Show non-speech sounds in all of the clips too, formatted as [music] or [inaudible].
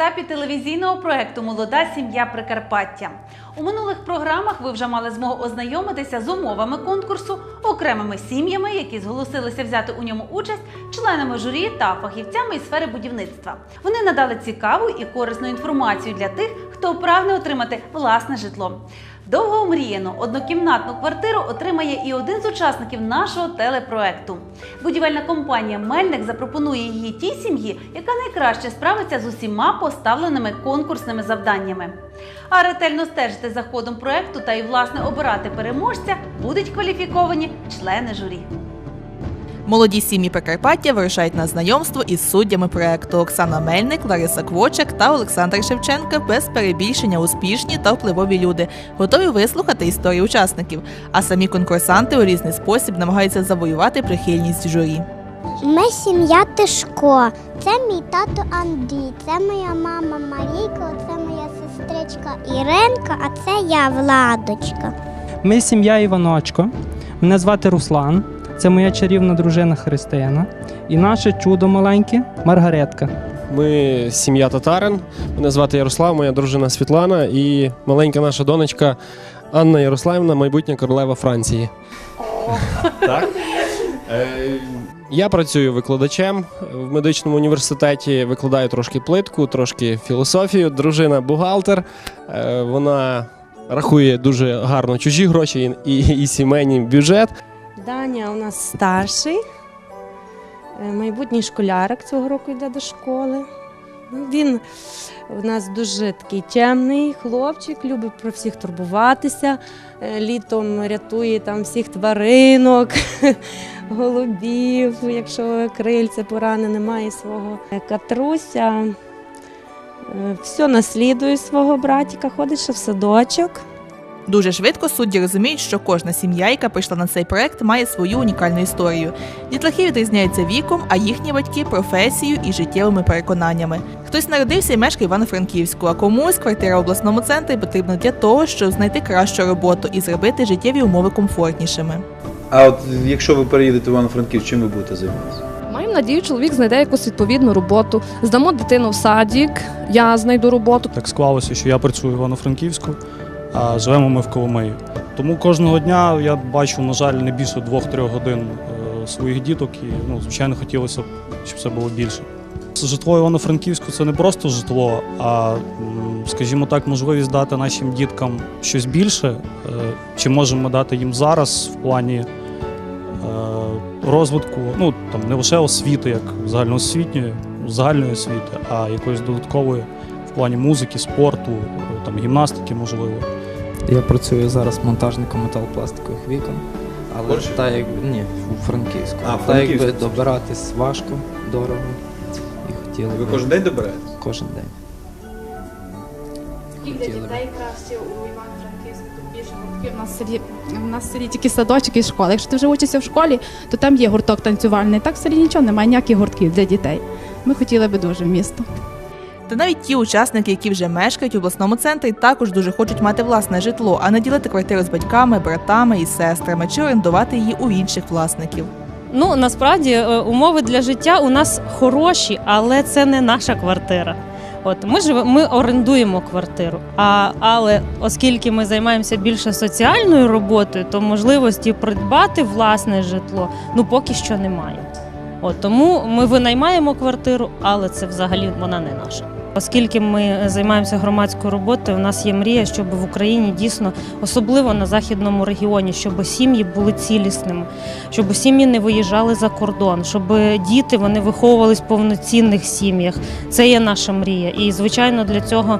етапі телевізійного проекту Молода сім'я Прикарпаття. У минулих програмах ви вже мали змогу ознайомитися з умовами конкурсу, окремими сім'ями, які зголосилися взяти у ньому участь, членами журі та фахівцями із сфери будівництва. Вони надали цікаву і корисну інформацію для тих, хто прагне отримати власне житло. Довго омріяну однокімнатну квартиру отримає і один з учасників нашого телепроекту. Будівельна компанія Мельник запропонує її тій сім'ї, яка найкраще справиться з усіма поставленими конкурсними завданнями. А ретельно стежити за ходом проекту та й власне обирати переможця будуть кваліфіковані члени журі. Молоді сім'ї Прикарпаття вирушають на знайомство із суддями проекту Оксана Мельник, Лариса Квочак та Олександр Шевченка без перебільшення успішні та впливові люди, готові вислухати історії учасників. А самі конкурсанти у різний спосіб намагаються завоювати прихильність журі. Ми сім'я Тишко. Це мій тато Андрій, це моя мама Марійка, це моя сестричка Іренка, а це я Владочка. Ми сім'я Іваночко. Мене звати Руслан. Це моя чарівна дружина Христина. І наше чудо маленьке Маргаретка. Ми сім'я татарин. Мене звати Ярослав, моя дружина Світлана і маленька наша донечка Анна Ярославівна, майбутня королева Франції. Так? Е, Я працюю викладачем в медичному університеті, викладаю трошки плитку, трошки філософію. Дружина бухгалтер. Е, Вона рахує дуже гарно чужі гроші і, і, і сімейний бюджет. Даня у нас старший, е, майбутній школярик цього року йде до школи. Ну, Він у нас дуже такий чемний хлопчик, любить про всіх турбуватися. Е, Літом рятує там всіх тваринок, [laughs] голубів, якщо крильце поранене, має свого Е, Катруся. Все наслідує свого братіка, ходить ще в садочок. Дуже швидко судді розуміють, що кожна сім'я, яка прийшла на цей проект, має свою унікальну історію. Дітлахи відрізняються віком, а їхні батьки професією і життєвими переконаннями. Хтось народився і мешкає Івано-Франківську, а комусь квартира в обласному центрі потрібна для того, щоб знайти кращу роботу і зробити життєві умови комфортнішими. А от якщо ви переїдете в Івано-Франківськ, чим ви будете займатися? Маємо надію, чоловік знайде якусь відповідну роботу. Здамо дитину в садик, я знайду роботу. Так склалося, що я працюю в Івано-Франківську, а живемо ми в Коломиї. Тому кожного дня я бачу, на жаль, не більше двох-трьох годин е, своїх діток, і ну, звичайно хотілося б, щоб це було більше. Житло Івано-Франківську це не просто житло, а, скажімо так, можливість дати нашим діткам щось більше, е, чи можемо дати їм зараз в плані е, розвитку, ну там не лише освіти, як загальноосвітньої, загальної освіти, а якоїсь додаткової в плані музики, спорту, там гімнастики, можливо. Я працюю зараз монтажником металопластикових вікон. Але Польщі? так як ні, у Франківську. А, в так якби добиратись важко, дорого. І хотіли Ви би кожен день добираєте? кожен день. Скільки Хотіли б. дітей краще у Івано-Франківську більше гуртків. У нас в селі в нас в селі тільки садочок і школа. Якщо ти вже учишся в школі, то там є гурток танцювальний. Так в селі нічого немає, ніяких гуртків для дітей. Ми хотіли би дуже в місто. Та навіть ті учасники, які вже мешкають в обласному центрі, також дуже хочуть мати власне житло, а не ділити квартиру з батьками, братами і сестрами чи орендувати її у інших власників. Ну насправді е, умови для життя у нас хороші, але це не наша квартира. От ми живе, ми орендуємо квартиру. А але оскільки ми займаємося більше соціальною роботою, то можливості придбати власне житло ну поки що немає. От тому ми винаймаємо квартиру, але це взагалі вона не наша. Оскільки ми займаємося громадською роботою, у нас є мрія, щоб в Україні дійсно, особливо на західному регіоні, щоб сім'ї були цілісними, щоб сім'ї не виїжджали за кордон, щоб діти вони виховувались в повноцінних сім'ях. Це є наша мрія. І звичайно, для цього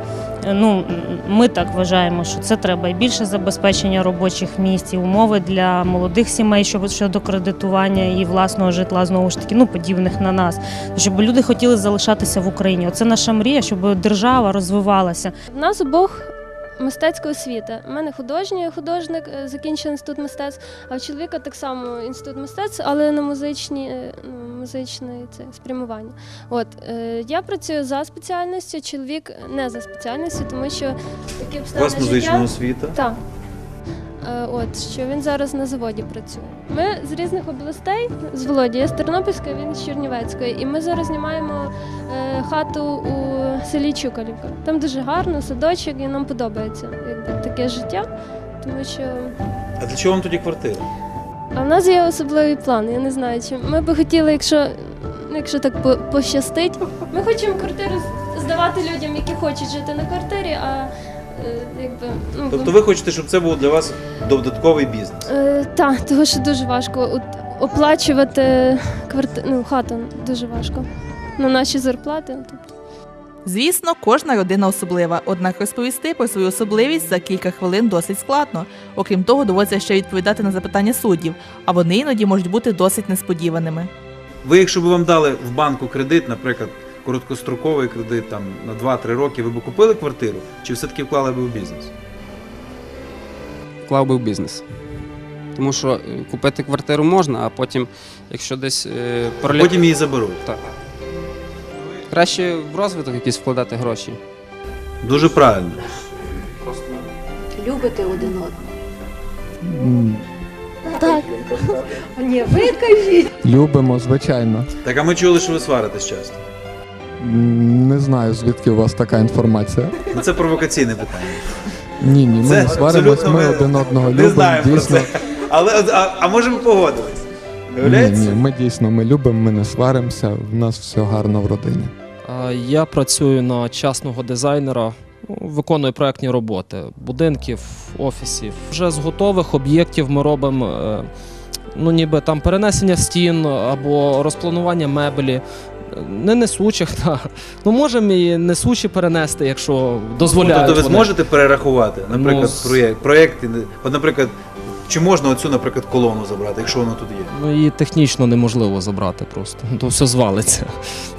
ну ми так вважаємо, що це треба і більше забезпечення робочих місць, і умови для молодих сімей, щоб щодо кредитування і власного житла знову ж таки, ну подібних на нас, щоб люди хотіли залишатися в Україні. Оце наша мрія, щоб держава розвивалася. Нас обох мистецька освіта. У мене художній художник, е, закінчив інститут мистецтв, а у чоловіка так само інститут мистецтв, але на музичні, е, ну, музичне це спрямування. От е, я працюю за спеціальністю, чоловік не за спеціальністю, тому що такі У обставини вас музична освіта? Так. Е, От що він зараз на заводі працює. Ми з різних областей, з Володі, я з Тернопільської, він з Чернівецької, і ми зараз знімаємо е, хату у селі Чукалівка. Там дуже гарно, садочок, і нам подобається якби, таке життя, тому що А для чого вам тоді квартира? а в нас є особливий план. Я не знаю, чи ми би хотіли, якщо, якщо так по- пощастить, ми хочемо квартиру здавати людям, які хочуть жити на квартирі, а якби ну Тобто ви хочете, щоб це був для вас додатковий бізнес? Е, так, тому що дуже важко от, оплачувати кварти... ну, хату дуже важко. На наші зарплати. Тобто. Звісно, кожна родина особлива, однак розповісти про свою особливість за кілька хвилин досить складно. Окрім того, доводиться ще відповідати на запитання суддів, а вони іноді можуть бути досить несподіваними. Ви, якщо б вам дали в банку кредит, наприклад, короткостроковий кредит там на 2-3 роки, ви б купили квартиру чи все-таки вклали б у бізнес? вклав би в бізнес. Тому що е, купити квартиру можна, а потім, якщо десь е, пролі- Потім її заберуть. Так. Краще в розвиток якийсь вкладати гроші. Дуже правильно. Любите один одного. Так. Ні, ви кажіть. Любимо, звичайно. Так, а ми чули, що ви сваритесь часто. Не знаю, звідки у вас така інформація. Ну це провокаційне питання. Ні, ні, ми Це не сваримось, абсолютно ми ми один одного Не любимо. знаємо про Дійсно. це. Але а, а може ми погодились? Ні, ні, ми дійсно ми любимо, ми не сваримося, в нас все гарно в родині. А, Я працюю на частного дизайнера, ну, виконую проектні роботи будинків, офісів. Вже з готових об'єктів ми робимо е, ну, ніби там перенесення стін або розпланування меблі. Не несучих, [laughs] та. ну можемо і несучі перенести, якщо дозволяють. Тобто ви вони. зможете перерахувати, наприклад, Ну, з- проєкт, проєкти. От, наприклад, чи можна оцю, наприклад, колону забрати, якщо вона тут є? Ну її технічно неможливо забрати просто. То все звалиться.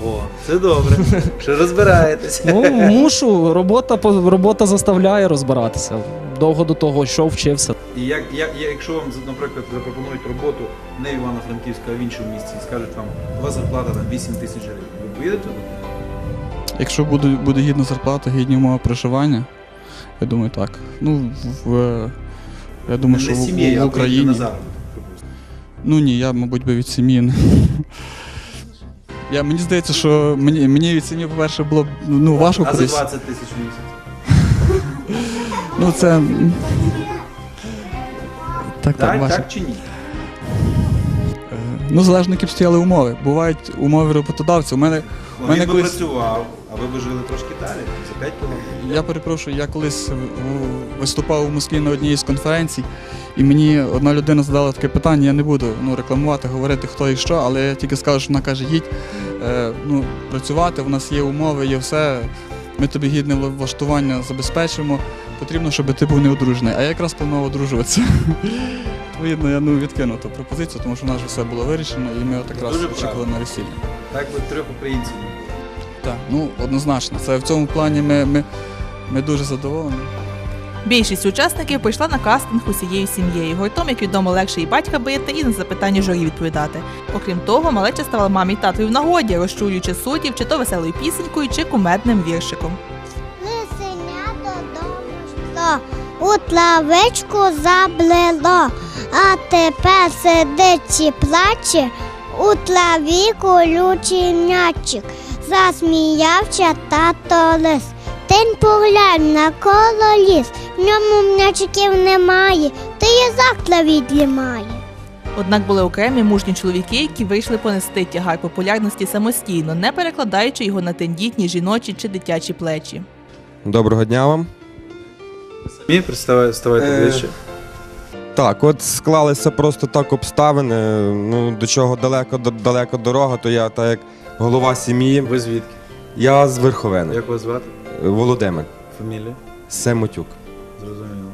О, це добре. Що розбираєтесь. Ну, мушу, робота, по- робота заставляє розбиратися. Довго до того йшов, вчився. І як, як, якщо вам, наприклад, запропонують роботу не в Івано-Франківська, а в іншому місці, і скажуть вам, у вас зарплата там 8 тисяч гривень, ви поїдете туди? Якщо буде, буде гідна зарплата, гідні умови проживання, я думаю, так. Ну, в, в- я думаю, Не що в, сім'єю, в Україні. Ну ні, я, мабуть, би від сім'ї. не- [laughs] Я, мені здається, що мені, мені від сім'ї, по-перше, було б ну, важко А за кудись. 20 тисяч в місяць? [laughs] Ну, це. м, Так, так, Так, важко. так чи ні? Е, Ну, залежно, які б стояли умови. Бувають умови роботодавця. У мене, у Ну, мене він би колись. працював, а ви б жили трошки далі, за 5 кілометрів. Я перепрошую, я колись виступав у Москві на одній з конференцій, і мені одна людина задала таке питання, я не буду ну, рекламувати, говорити хто і що, але я тільки скажу, що вона каже, їдь е, ну, працювати, в нас є умови, є все, ми тобі гідне влаштування забезпечимо. Потрібно, щоб ти був неодружений. А я якраз планував одружуватися. [laughs] Відповідно, я ну, відкинув ту пропозицію, тому що в нас вже все було вирішено, і ми якраз Дуже очікували на весілля. Так би трьох українців. Так, ну однозначно. Це в цьому плані ми, ми, ми дуже задоволені. Більшість учасників прийшла на кастинг усією сім'єю. Гуртом, як відомо, легше і батька бити, і на запитання журі відповідати. Окрім того, малеча ставала мамі й татові в нагоді, розчулюючи суддів, чи то веселою пісенькою, чи кумедним віршиком. Лисеня додому йшло, у тлавичку заблило, а тепер сидить і плаче, у тлаві колючий м'ячик. Засміявся тато лис. Тень поглянь на коло ліс, в ньому м'ячиків немає, ти язик тлаві длімає. Однак були окремі мужні чоловіки, які вийшли понести тягар популярності самостійно, не перекладаючи його на тендітні жіночі чи дитячі плечі. Доброго дня вам. Самі представайте, ставайте Е, ближче. Так, от склалися просто так обставини. Ну, до чого далеко до- далеко дорога, то я так як голова сім'ї. Ви звідки? Я з Верховини. Як вас звати? Володимир. Фамілія? Семотюк. Зрозуміло.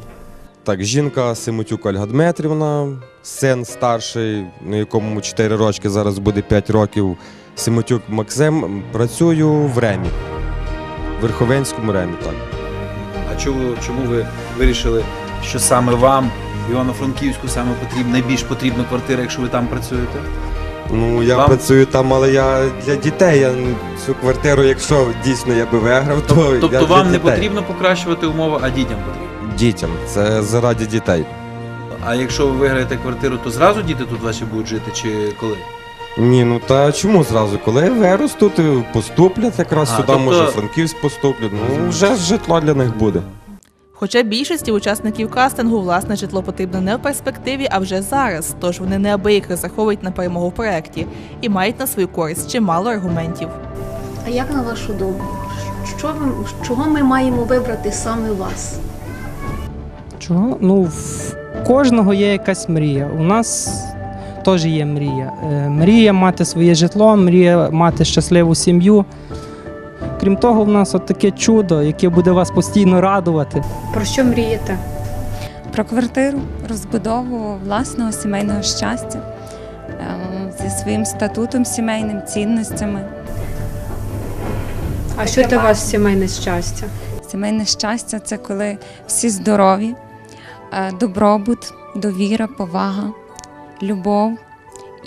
Так, жінка Семотюк Ольга Дмитрівна, син старший, на якому 4 рочки, зараз буде 5 років. Семотюк Максим. Працюю в Ремі. В Верховенському Ремі, так. А чому, чому ви вирішили, що саме вам, Івано-Франківську, саме потрібна, найбільш потрібна квартира, якщо ви там працюєте? Ну, я Вам? працюю там, але я для дітей. Я цю квартиру, якщо дійсно я би виграв, то я Тобто для вам не дітей. потрібно покращувати умови, а дітям потрібно. Дітям. Це заради дітей. А якщо ви виграєте квартиру, то зразу діти тут ваші будуть жити чи коли? Ні, ну та чому зразу? Коли виростуть, поступлять якраз А, сюди, тобто- може Франківськ поступлять. Ну вже житло для них буде. Хоча більшості учасників кастингу власне житло потрібно не в перспективі, а вже зараз, тож вони неабияк розраховують на перемогу в проєкті і мають на свою користь чимало аргументів. А як на вашу думку, що ви, чого ми маємо вибрати саме вас? Чого? Ну, в кожного є якась мрія. У нас теж є мрія. Е, Мрія мати своє житло, мрія мати щасливу сім'ю. Крім того, в нас от таке чудо, яке буде вас постійно радувати. Про що мрієте? Про квартиру, розбудову власного сімейного щастя е, зі своїм статутом сімейним, цінностями. А що для вас сімейне щастя? Сімейне щастя це коли всі здорові, е, добробут, довіра, повага, любов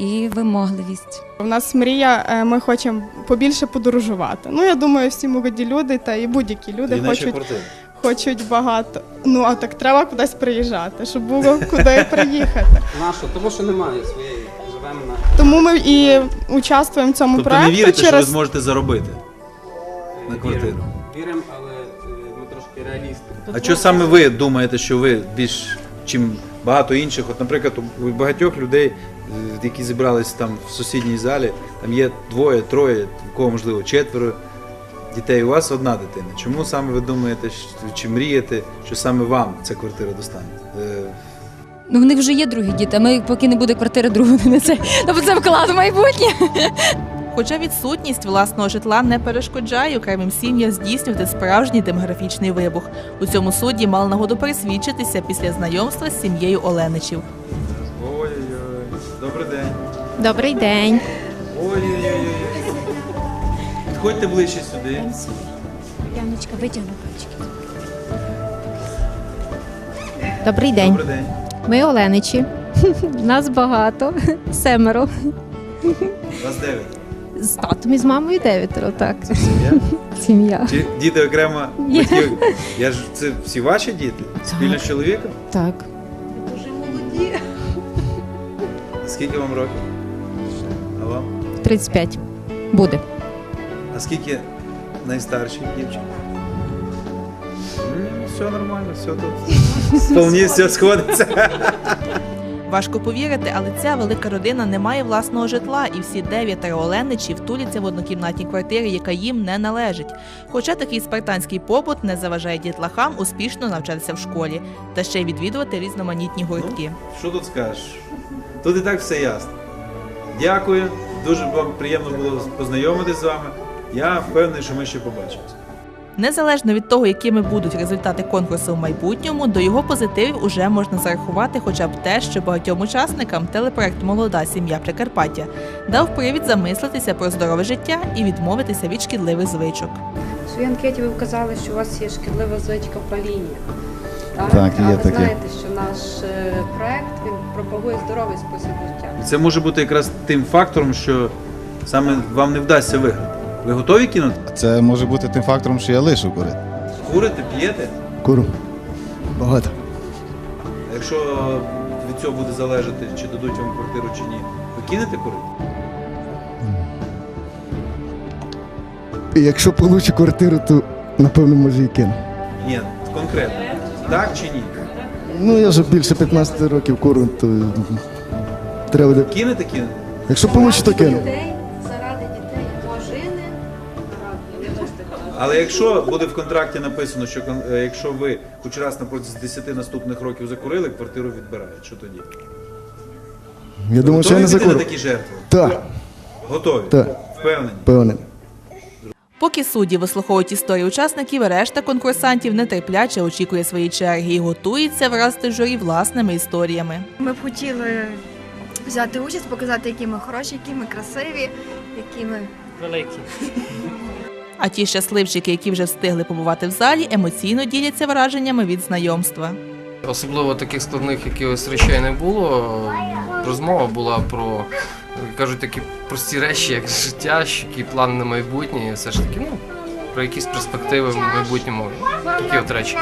і вимогливість. У нас мрія, е, ми хочемо побільше подорожувати. Ну, я думаю, всі молоді люди та і будь-які люди наші хочуть, квартири. хочуть багато. Ну, а так треба кудись приїжджати, щоб було куди приїхати. [laughs] Нащо? Тому що немає своєї. Живемо на. Тому ми і участвуємо в цьому Тобто не проєкті вірите, що ви зможете заробити на квартиру. Віримо, але е, ми трошки реалісти. А що саме ви думаєте, що ви більш чим багато інших? От, наприклад, у багатьох людей, е, які зібрались там в сусідній залі, там є двоє, троє, у кого можливо четверо дітей. У вас одна дитина. Чому саме ви думаєте, чи мрієте, що саме вам ця квартира достане? Е, Ну, в них вже є другі діти. а Ми поки не буде квартири другої не це. Тобто це вклад в майбутнє. Хоча відсутність власного житла не перешкоджає окремим сім'ям здійснювати справжній демографічний вибух. У цьому суді мали нагоду пересвідчитися після знайомства з сім'єю Оленичів. Добрий день. Добрий день. Ой-ой-ой. Підходьте ближче сюди. Яночка, витягну пальчики. Добрий день. Добрий день. Ми Оленичі. [laughs] Нас багато, семеро. Вас дев'ять. З татом і з мамою дев'ятеро, так. Сім'я? Сім'я. Чи діти окремо Є. батьків? Я ж це всі ваші діти? Спільно з чоловіком? Так. Скільки вам років? А вам? 35. Буде. А скільки найстаршій дівчині? М, Все нормально, все тут. [laughs] Вполне все сходиться. Важко повірити, але ця велика родина не має власного житла, і всі дев'ятеро Оленичів туляться в однокімнатній квартирі, яка їм не належить. Хоча такий спартанський побут не заважає дітлахам успішно навчатися в школі та ще й відвідувати різноманітні гуртки. Що тут скажеш? Тут і так все ясно. Дякую. Дуже вам приємно було познайомитись з вами. Я впевнений, що ми ще побачимося. Незалежно від того, якими будуть результати конкурсу в майбутньому, до його позитивів уже можна зарахувати хоча б те, що багатьом учасникам телепроект Молода сім'я Прикарпаття дав привід замислитися про здорове життя і відмовитися від шкідливих звичок. В своїй анкеті ви вказали, що у вас є шкідлива звичка паління. Так, а є ви таке. знаєте, що наш е, проект він пропагує здоровий спосіб життя. І Це може бути якраз тим фактором, що саме вам не вдасться виграти. Ви готові кинути? Це може бути тим фактором, що я лишу курити. Курите, п'єте? Куру. Багато. А якщо від цього буде залежати, чи дадуть вам квартиру чи ні, ви кинете курити? І якщо получу квартиру, то напевно може і кину. Ні, конкретно. Так чи ні? Ну я вже більше 15 років курю, то треба буде. Кинете, кинете? Якщо получу, то кину. Заради дітей, дружини. Але якщо буде в контракті написано, що кон- е, якщо ви хоч раз на протязі 10 наступних років закурили, квартиру відбирають. Що тоді? Я думаю, що я не Готові піти закурю. на такі жертви? Так, Готові? Так. Впевнені? певний. Поки судді вислуховують історії учасників, решта конкурсантів нетерпляче очікує своєї черги і готується вразити журі власними історіями. Ми б хотіли взяти участь, показати, які ми хороші, які ми красиві, які ми Великі. А ті щасливчики, які вже встигли побувати в залі, емоційно діляться враженнями від знайомства. Особливо таких складних якихось речей не було. Розмова була про кажуть такі прості речі, як життя, які плани на майбутнє, і все ж таки, ну, про якісь перспективи в майбутньому. Такі от речі.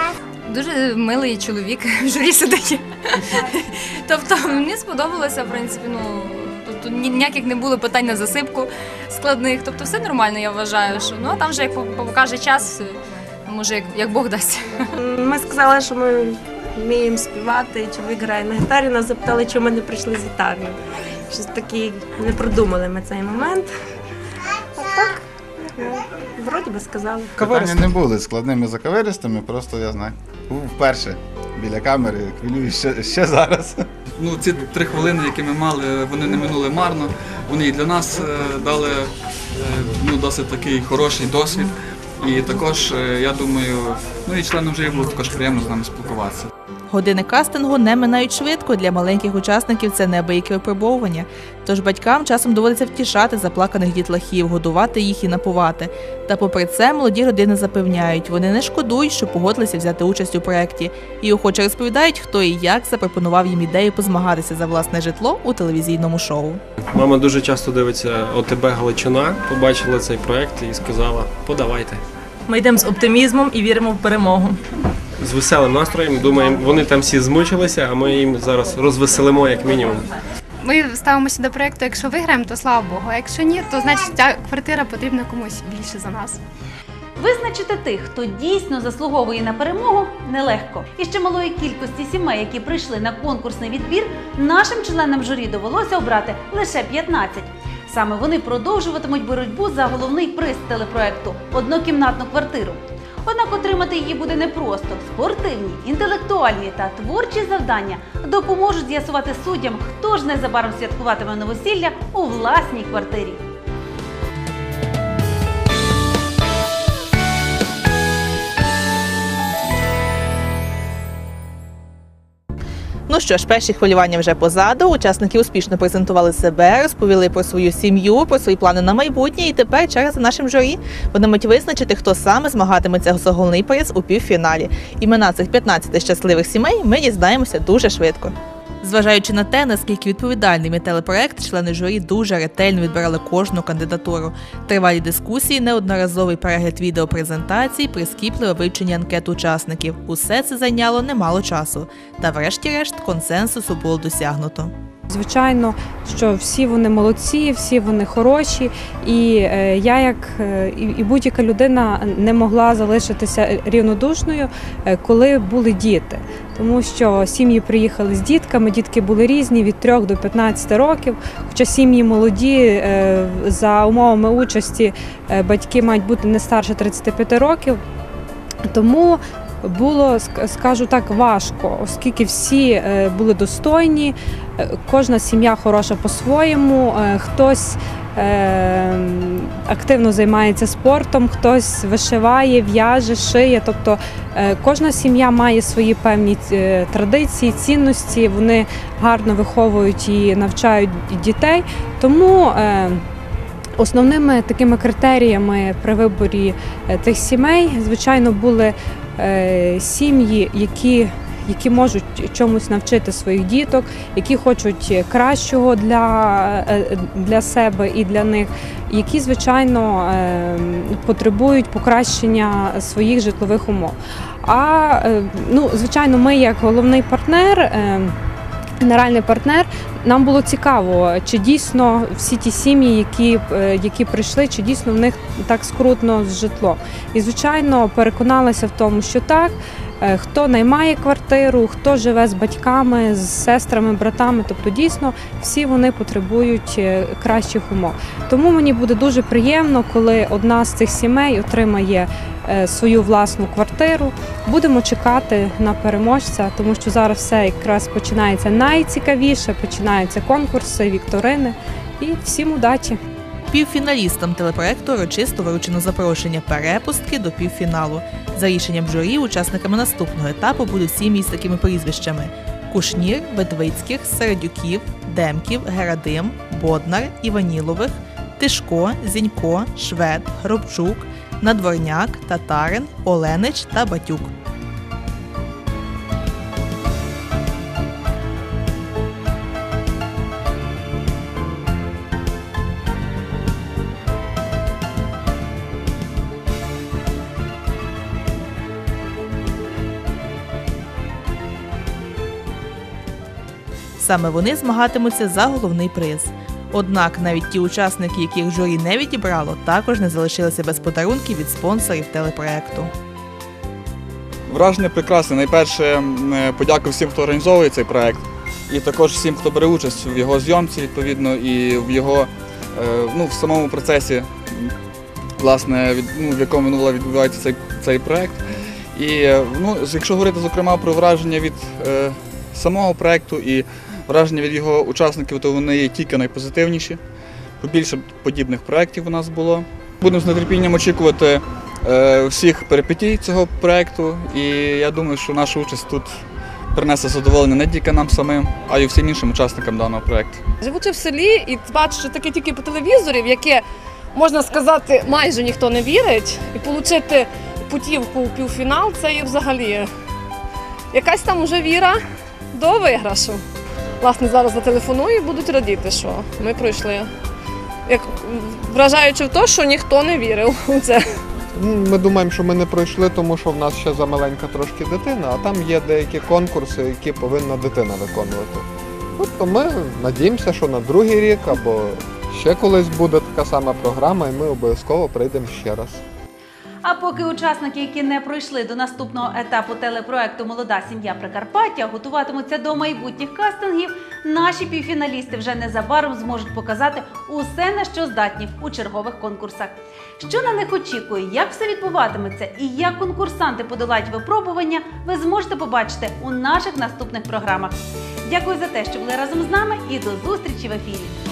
Дуже милий чоловік в журі сидить. тобто мені сподобалося, в принципі, ну. Тут Тут ніяких не було питань на засипку складних. Тобто все нормально, я вважаю. Що ну а там вже як покаже час, може як, як Бог дасть. Ми сказали, що ми вміємо співати, чоловік грає на гітарі. Нас запитали, чому ми не прийшли з гітарою. Щось такі не продумали ми цей момент. А так, ну, вроді би сказали. Питання не були складними закаверистами, просто я знаю. Був вперше біля камери, хвилююсь ще, ще зараз. Ну, ці три хвилини, які ми мали, вони не минули марно. Вони і для нас е, дали е, ну, досить такий хороший досвід. І також, е, я думаю, ну і членам було також приємно з нами спілкуватися. Години кастингу не минають швидко. Для маленьких учасників це неабияке випробовування. Тож батькам часом доводиться втішати заплаканих дітлахів, годувати їх і напувати. Та попри це молоді родини запевняють, вони не шкодують, що погодилися взяти участь у проєкті, і охоче розповідають, хто і як запропонував їм ідею позмагатися за власне житло у телевізійному шоу. Мама дуже часто дивиться ОТБ Галичина, побачила цей проект і сказала: подавайте. Ми йдемо з оптимізмом і віримо в перемогу. З веселим настроєм. Думаємо, вони там всі змучилися, а ми їм зараз розвеселимо як мінімум. Ми ставимося до проєкту, якщо виграємо, то слава Богу. А якщо ні, то значить ця квартира потрібна комусь більше за нас. Визначити тих, хто дійсно заслуговує на перемогу, нелегко. І ще малої кількості сімей, які прийшли на конкурсний відбір, нашим членам журі довелося обрати лише 15. Саме вони продовжуватимуть боротьбу за головний приз телепроекту однокімнатну квартиру. Однак отримати її буде непросто. Спортивні, інтелектуальні та творчі завдання допоможуть з'ясувати суддям, хто ж незабаром святкуватиме новосілля у власній квартирі. Ну що ж, перші хвилювання вже позаду. Учасники успішно презентували себе, розповіли про свою сім'ю, про свої плани на майбутнє. І тепер через нашим журі. Мають визначити, хто саме змагатиметься за головний приз у півфіналі. Імена цих 15 щасливих сімей ми дізнаємося дуже швидко. Зважаючи на те, наскільки відповідальним є телепроект, члени журі дуже ретельно відбирали кожну кандидатуру. Тривалі дискусії, неодноразовий перегляд відеопрезентацій, прискіпливе вивчення анкет учасників. Усе це зайняло немало часу. Та врешті-решт консенсусу було досягнуто. Звичайно, що всі вони молодці, всі вони хороші, і е, я, як е, і будь-яка людина, не могла залишитися рівнодушною, е, коли були діти. Тому що сім'ї приїхали з дітками, дітки були різні від 3 до 15 років. Хоча сім'ї молоді, за умовами участі батьки мають бути не старше 35 років. Тому було, скажу так, важко, оскільки всі е, були достойні, е, кожна сім'я хороша по-своєму, е, хтось активно займається спортом, хтось вишиває, в'яже, шиє. Тобто кожна сім'я має свої певні традиції, цінності, вони гарно виховують і навчають дітей. Тому Основними такими критеріями при виборі тих сімей, звичайно, були сім'ї, які, які можуть чомусь навчити своїх діток, які хочуть кращого для, е, для себе і для них, які, звичайно, е, потребують покращення своїх житлових умов. А е, ну, звичайно, ми як головний партнер. Генеральний партнер нам було цікаво, чи дійсно всі ті сім'ї, які, е, які прийшли, чи дійсно в них так скрутно з житло. І звичайно переконалася в тому, що так. Е, Хто наймає квартиру, хто живе з батьками, з сестрами, братами, тобто дійсно всі вони потребують е, кращих умов. Тому мені буде дуже приємно, коли одна з цих сімей отримає е, свою власну квартиру. Будемо чекати на переможця, тому що зараз все якраз починається найцікавіше, починаються конкурси, вікторини. І всім удачі! Півфіналістам телепроекту урочисто вручено запрошення перепустки до півфіналу. За рішенням журі, учасниками наступного етапу будуть сім'ї з такими прізвищами: Кушнір, Бедвицьких, Середюків, Демків, Герадим, Боднар, Іванілових, Тишко, Зінько, Швед, Гробчук, Надворняк, Татарин, Оленич та Батюк. Саме вони змагатимуться за головний приз. Однак навіть ті учасники, яких журі не відібрало, також не залишилися без подарунків від спонсорів телепроекту. Враження прекрасне. Найперше е, подяку всім, хто організовує цей проект, і також всім, хто бере участь в його зйомці, відповідно, і в його е, ну, в самому процесі, власне, від, ну, в якому ну, відбувається цей, цей проект. І е, ну, якщо говорити зокрема про враження від е, самого проекту і враження від його учасників, то вони є тільки найпозитивніші. Побільше подібних проєктів у нас було. Будемо з нетерпінням очікувати е, всіх перипетій цього проєкту, і я думаю, що наша участь тут принесе задоволення не тільки нам самим, а й всім іншим учасникам даного проєкту. Живучи в селі і бачачи таке тільки по телевізорі, в яке, можна сказати, майже ніхто не вірить, і отримати путівку у півфінал, це є взагалі якась там уже віра до виграшу. Власне, зараз зателефоную і будуть радіти, що ми пройшли. Як вражаючи в те, що ніхто не вірив у це. Ми думаємо, що ми не пройшли, тому що в нас ще замаленька трошки дитина, а там є деякі конкурси, які повинна дитина виконувати. Тобто ми надіємося, що на другий рік або ще колись буде така сама програма, і ми обов'язково прийдемо ще раз. А поки учасники, які не пройшли до наступного етапу телепроекту Молода сім'я Прикарпаття готуватимуться до майбутніх кастингів, наші півфіналісти вже незабаром зможуть показати усе, на що здатні у чергових конкурсах. Що на них очікує, як все відбуватиметься і як конкурсанти подолають випробування, ви зможете побачити у наших наступних програмах. Дякую за те, що були разом з нами, і до зустрічі в ефірі.